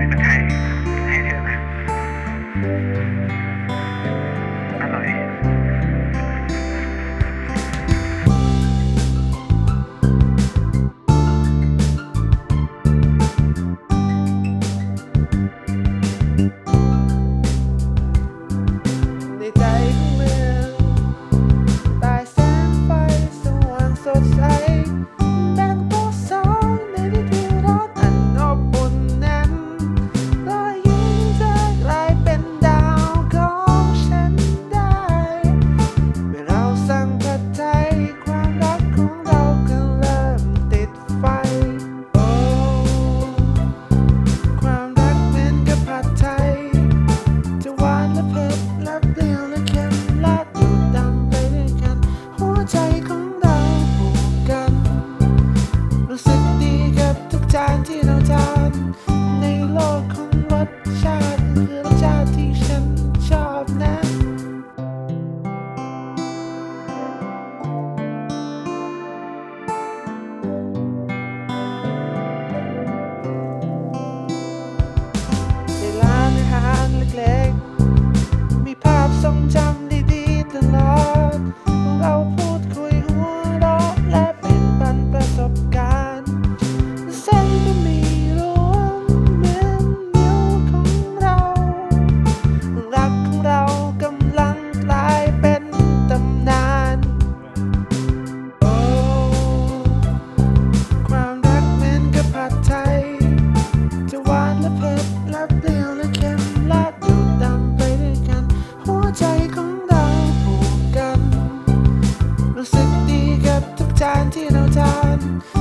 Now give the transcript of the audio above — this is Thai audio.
อยตะไรู้สึกดีกับทุกจานที่เราทาน ในโลกของรสชาติคือรสชาติที่ฉันชอบนะ ในร้านอาหารเล็กๆ มีภาพทรงจำดีๆตลอด เราพู Mm-hmm.